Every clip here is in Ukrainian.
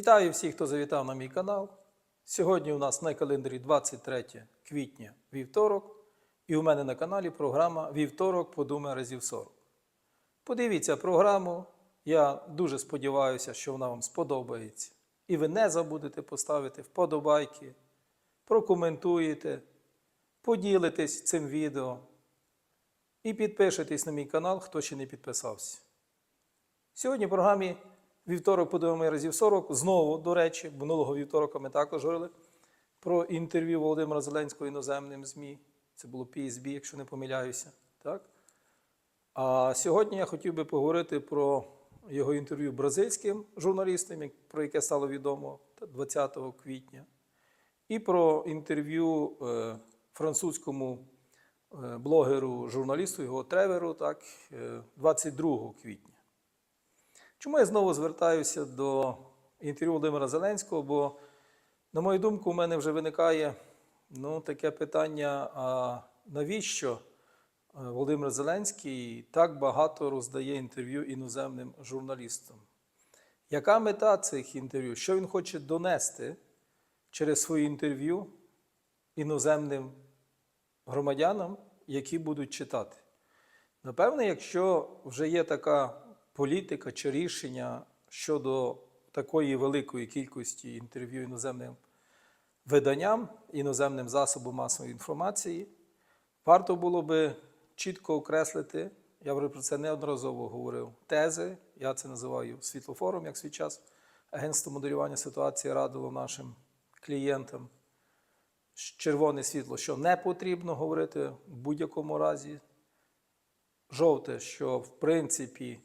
Вітаю всіх, хто завітав на мій канал. Сьогодні у нас на календарі 23 квітня вівторок, і у мене на каналі програма Вівторок подумай разів 40. Подивіться програму. Я дуже сподіваюся, що вона вам сподобається. І ви не забудете поставити вподобайки, прокоментуєте, поділитесь цим відео і підпишитесь на мій канал, хто ще не підписався. Сьогодні в програмі вівторок подивимо разів 40. Знову, до речі, минулого вівторка ми також говорили про інтерв'ю Володимира Зеленського іноземним ЗМІ. Це було PSB, якщо не помиляюся. Так? А сьогодні я хотів би поговорити про його інтерв'ю бразильським журналістам, про яке стало відомо 20 квітня, і про інтерв'ю е, французькому е, блогеру, журналісту, його Треверу, так, е, 22 квітня. Чому я знову звертаюся до інтерв'ю Володимира Зеленського? Бо, на мою думку, у мене вже виникає ну, таке питання: а навіщо е, Володимир Зеленський так багато роздає інтерв'ю іноземним журналістам? Яка мета цих інтерв'ю? Що він хоче донести через свої інтерв'ю іноземним громадянам, які будуть читати? Напевне, якщо вже є така політика чи рішення щодо такої великої кількості інтерв'ю іноземним виданням, іноземним засобам масової інформації, варто було би чітко окреслити, я вже про це неодноразово говорив, тези, я це називаю світлофором, як свій час агентство моделювання ситуації радило нашим клієнтам. Червоне світло, що не потрібно говорити в будь-якому разі, жовте, що в принципі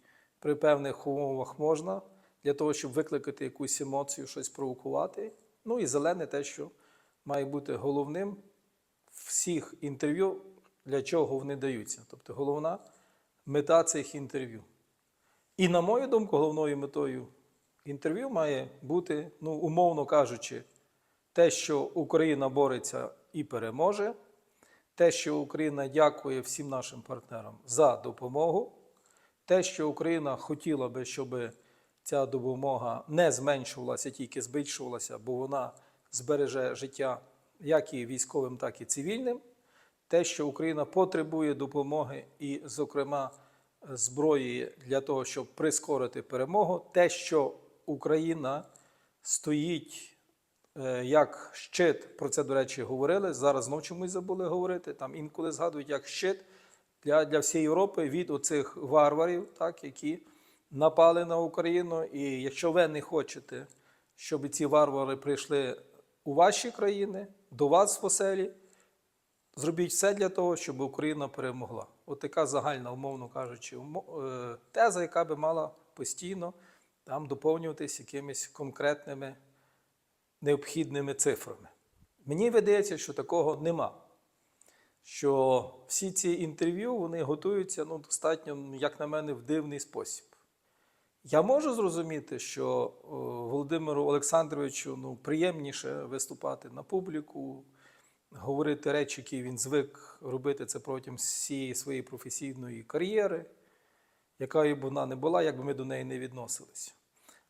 при певних умовах можна для того, щоб викликати якусь емоцію, щось провокувати. Ну і зелене те, що має бути головним всіх інтерв'ю, для чого вони даються. Тобто головна мета цих інтерв'ю. І, на мою думку, головною метою інтерв'ю має бути, ну, умовно кажучи, те, що Україна бореться і переможе, те, що Україна дякує всім нашим партнерам за допомогу, те, що Україна хотіла би, щоб ця допомога не зменшувалася, тільки збільшувалася, бо вона збереже життя як і військовим, так і цивільним. Те, що Україна потребує допомоги і, зокрема, зброї для того, щоб прискорити перемогу, те, що Україна стоїть е, як щит, про це, до речі, говорили. Зараз знов чомусь забули говорити. Там інколи згадують як щит для, для всієї Європи від оцих варварів, так, які напали на Україну. І якщо ви не хочете, щоб ці варвари прийшли у ваші країни, до вас в оселі, зробіть все для того, щоб Україна перемогла. От така загальна, умовно кажучи, е, теза, яка би мала постійно там доповнюватись якимись конкретними необхідними цифрами. Мені видається, що такого нема. Що всі ці інтерв'ю вони готуються ну, достатньо, ну, як на мене, в дивний спосіб. Я можу зрозуміти, що о, Володимиру Олександровичу ну, приємніше виступати на публіку, говорити речі, які він звик робити це протягом всієї своєї професійної кар'єри, якою б вона не була, як би ми до неї не відносилися.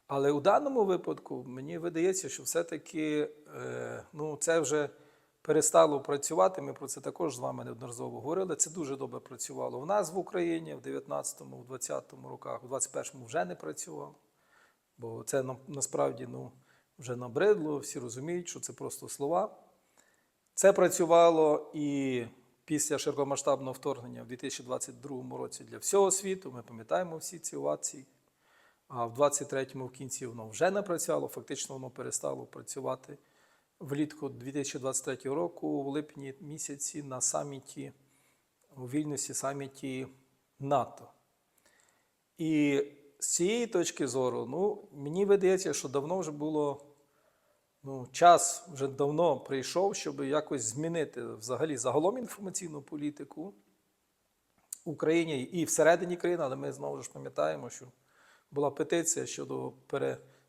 Але у даному випадку мені видається, що все-таки е, ну, це вже перестало працювати. Ми про це також з вами неодноразово говорили. Це дуже добре працювало в нас в Україні в 19-му, в 20-му роках, в 21-му вже не працювало. Бо це на- насправді ну, вже набридло, всі розуміють, що це просто слова. Це працювало і після широкомасштабного вторгнення в 2022 році для всього світу. Ми пам'ятаємо всі ці овації. А в 23-му в кінці воно вже не працювало, фактично воно перестало працювати влітку 2023 року, в липні місяці на саміті у Вільнюсі саміті НАТО. І з цієї точки зору, ну, мені видається, що давно вже було ну, час вже давно прийшов, щоб якось змінити взагалі загалом інформаційну політику в Україні і всередині країни, але ми знову ж пам'ятаємо, що була петиція щодо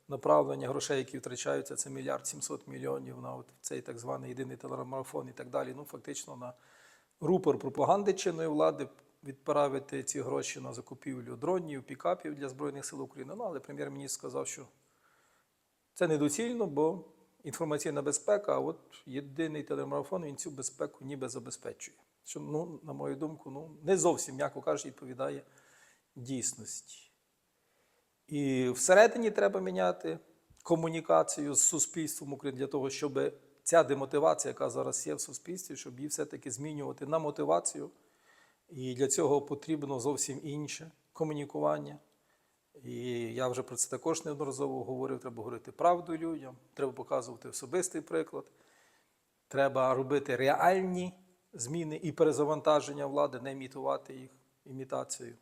перенаправлення грошей, які втрачаються, це мільярд 700 мільйонів на от цей так званий єдиний телемарафон і так далі. Ну, фактично на рупор пропаганди чинної влади відправити ці гроші на закупівлю дронів, пікапів для Збройних сил України. Ну, але прем'єр-міністр сказав, що Це недоцільно, бо інформаційна безпека, а от єдиний телемарафон він цю безпеку ніби забезпечує. Що, ну, на мою думку, ну, не зовсім, м'яко кажучи, відповідає дійсності. І всередині треба міняти комунікацію з суспільством України для того, щоб ця демотивація, яка зараз є в суспільстві, щоб її все-таки змінювати на мотивацію. І для цього потрібно зовсім інше комунікування. І я вже про це також неодноразово говорив. Треба говорити правду людям, треба показувати особистий приклад, треба робити реальні зміни і перезавантаження влади, не імітувати їх імітацією,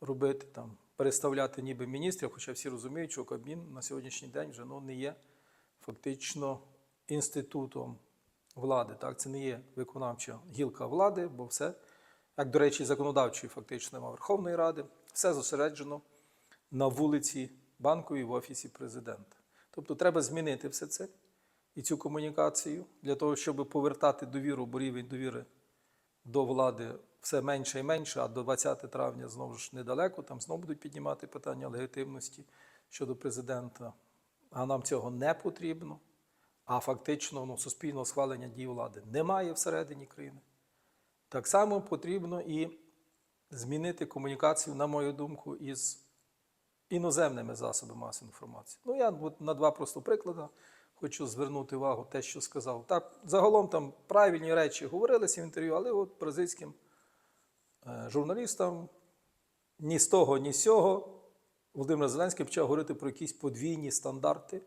робити там, переставляти ніби міністрів, хоча всі розуміють, що Кабмін на сьогоднішній день вже ну, не є фактично інститутом влади. Так? Це не є виконавча гілка влади, бо все, як, до речі, законодавчої фактично немає Верховної Ради, все зосереджено на вулиці банковій в офісі президента. Тобто треба змінити все це і цю комунікацію для того, щоб повертати довіру, бо рівень довіри до влади все менше і менше, а до 20 травня знову ж недалеко, там знову будуть піднімати питання легітимності щодо президента. А нам цього не потрібно. А фактично ну, суспільного схвалення дій влади немає всередині країни. Так само потрібно і змінити комунікацію, на мою думку, із іноземними засобами масової інформації. Ну, я от на два просто приклади хочу звернути увагу те, що сказав. Так, загалом там правильні речі говорилися в інтерв'ю, але от бразильським журналістам ні з того, ні з сього Володимир Зеленський почав говорити про якісь подвійні стандарти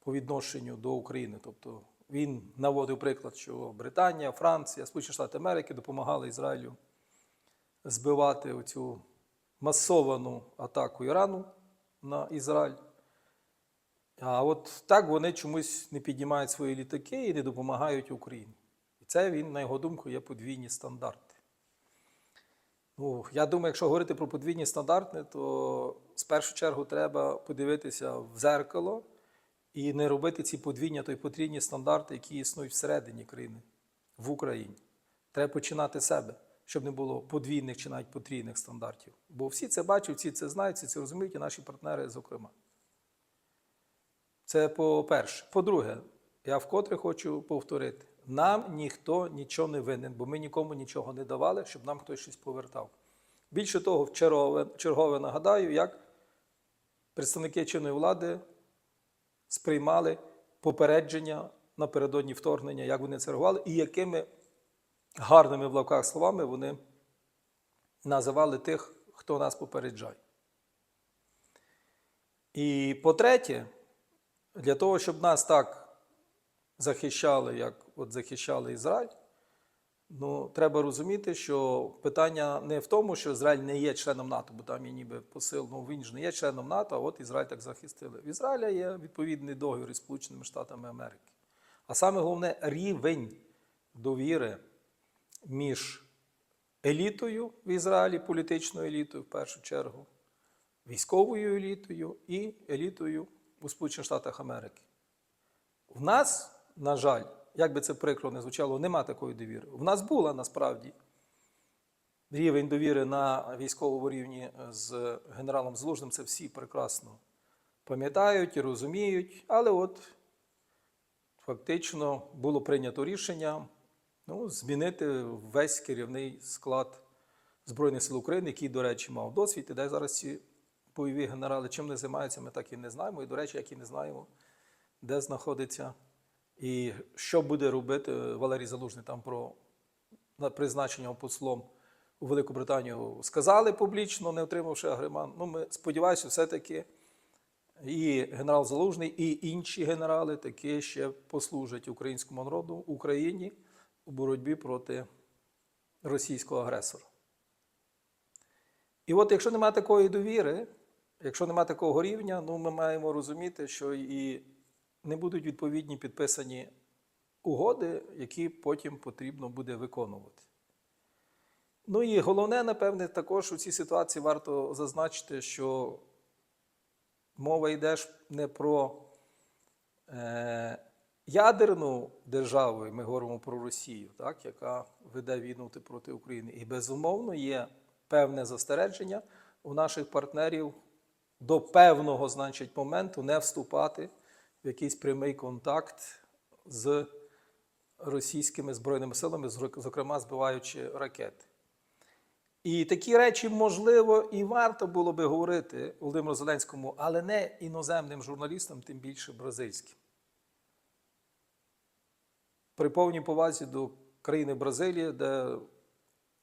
по відношенню до України. Тобто він наводив приклад, що Британія, Франція, Сполучені Штати Америки допомагали Ізраїлю збивати оцю масовану атаку Ірану на Ізраїль. А от так вони чомусь не піднімають свої літаки і не допомагають Україні. І це він, на його думку, є подвійні стандарти. Ну, я думаю, якщо говорити про подвійні стандарти, то з першу чергу треба подивитися в зеркало і не робити ці подвійні, то й потрібні стандарти, які існують всередині країни, в Україні. Треба починати з себе, щоб не було подвійних чи навіть потрійних стандартів. Бо всі це бачать, всі це знають, всі це розуміють, і наші партнери, зокрема. Це по-перше. По-друге, я вкотре хочу повторити: нам ніхто нічого не винен, бо ми нікому нічого не давали, щоб нам хтось щось повертав. Більше того, в чергове, чергове нагадаю, як представники чинної влади сприймали попередження напередодні вторгнення, як вони це реагували, і якими гарними в лавках словами вони називали тих, хто нас попереджає. І по-третє, для того, щоб нас так захищали, як от захищали Ізраїль, ну, треба розуміти, що питання не в тому, що Ізраїль не є членом НАТО, бо там є ніби посил, ну він ж не є членом НАТО, а от Ізраїль так захистили. В Ізраїля є відповідний договір із Сполученими Штатами Америки. А саме головне рівень довіри між елітою в Ізраїлі, політичною елітою в першу чергу, військовою елітою і елітою у Сполучених Штатах Америки. В нас, на жаль, як би це прикро не звучало, нема такої довіри. В нас була насправді рівень довіри на військовому рівні з генералом Залужним, це всі прекрасно пам'ятають і розуміють, але от фактично було прийнято рішення ну, змінити весь керівний склад Збройних сил України, який, до речі, мав досвід, і де зараз ці бойові генерали чим не займаються, ми так і не знаємо. І, до речі, як і не знаємо, де знаходиться і що буде робити Валерій Залужний там про на призначення послом у Велику Британію сказали публічно, не отримавши агреман. Ну, ми сподіваємося, все-таки і генерал Залужний, і інші генерали таки ще послужать українському народу Україні у боротьбі проти російського агресора. І от якщо немає такої довіри, якщо немає такого рівня, ну ми маємо розуміти, що і не будуть відповідні підписані угоди, які потім потрібно буде виконувати. Ну і головне, напевне, також у цій ситуації варто зазначити, що мова йде ж не про е, ядерну державу, ми говоримо про Росію, так, яка веде війну проти України. І безумовно є певне застереження у наших партнерів до певного, значить, моменту не вступати якийсь прямий контакт з російськими збройними силами, зокрема збиваючи ракети. І такі речі, можливо, і варто було би говорити Володимиру Зеленському, але не іноземним журналістам, тим більше бразильським. При повній повазі до країни Бразилії, де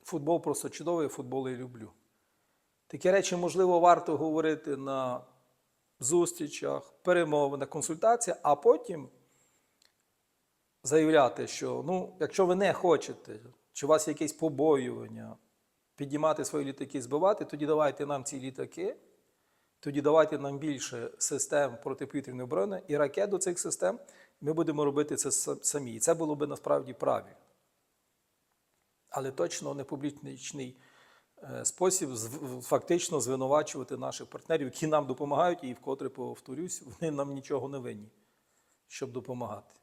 футбол просто чудовий, футбол я люблю. Такі речі, можливо, варто говорити на зустрічах, перемовинах, консультаціях, а потім заявляти, що ну, якщо ви не хочете, чи у вас є якесь побоювання піднімати свої літаки, збивати, тоді давайте нам ці літаки, тоді давайте нам більше систем протиповітряної оборони і ракет до цих систем. Ми будемо робити це самі. І це було би насправді праві. Але точно не публічний спосіб фактично звинувачувати наших партнерів, які нам допомагають, і вкотре повторюсь, вони нам нічого не винні, щоб допомагати.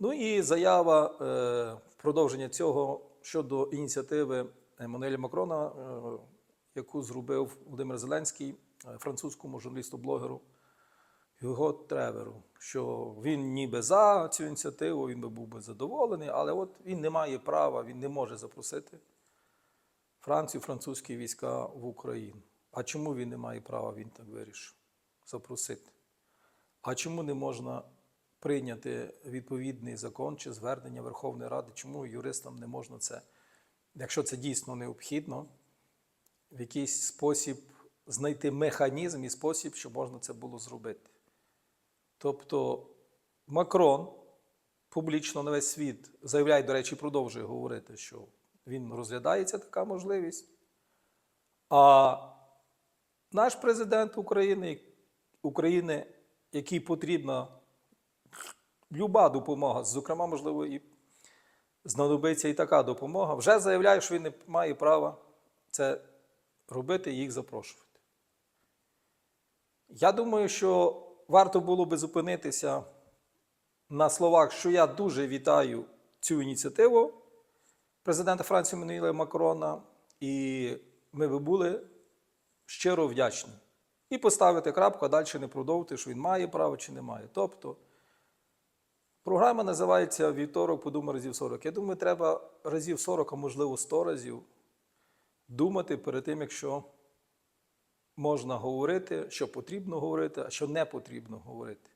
Ну і заява е, продовження цього щодо ініціативи Еммануеля Макрона, е, яку зробив Володимир Зеленський е, французькому журналісту-блогеру його Треверу, що він ніби за цю ініціативу, він би був би задоволений, але от він не має права, він не може запросити Францію, французькі війська в Україну. А чому він не має права, він так вирішив запросити? А чому не можна прийняти відповідний закон чи звернення Верховної Ради? Чому юристам не можна це, якщо це дійсно необхідно, в якийсь спосіб знайти механізм і спосіб, щоб можна це було зробити? Тобто Макрон публічно на весь світ заявляє, до речі, продовжує говорити, що він розглядається така можливість. А наш президент України, України, якій потрібна люба допомога, зокрема, можливо, і знадобиться і така допомога, вже заявляє, що він не має права це робити і їх запрошувати. Я думаю, що варто було би зупинитися на словах, що я дуже вітаю цю ініціативу президента Франції Еммануїла Макрона, і ми би були щиро вдячні. І поставити крапку, а далі не продовжити, що він має право чи не має. Тобто, програма називається Вівторок, подумай разів 40. Я думаю, треба разів 40, а можливо 100 разів думати перед тим, якщо можна говорити, що потрібно говорити, а що не потрібно говорити.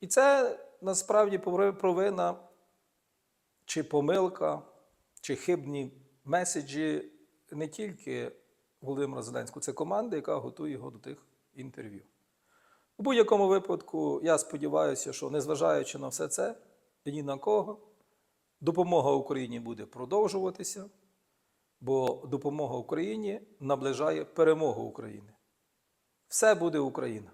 І це насправді провина чи помилка, чи хибні меседжі не тільки Володимира Зеленського, це команда, яка готує його до тих інтерв'ю. У будь-якому випадку, я сподіваюся, що незважаючи на все це і ні на кого, допомога Україні буде продовжуватися, бо допомога Україні наближає перемогу України. Все буде Україна.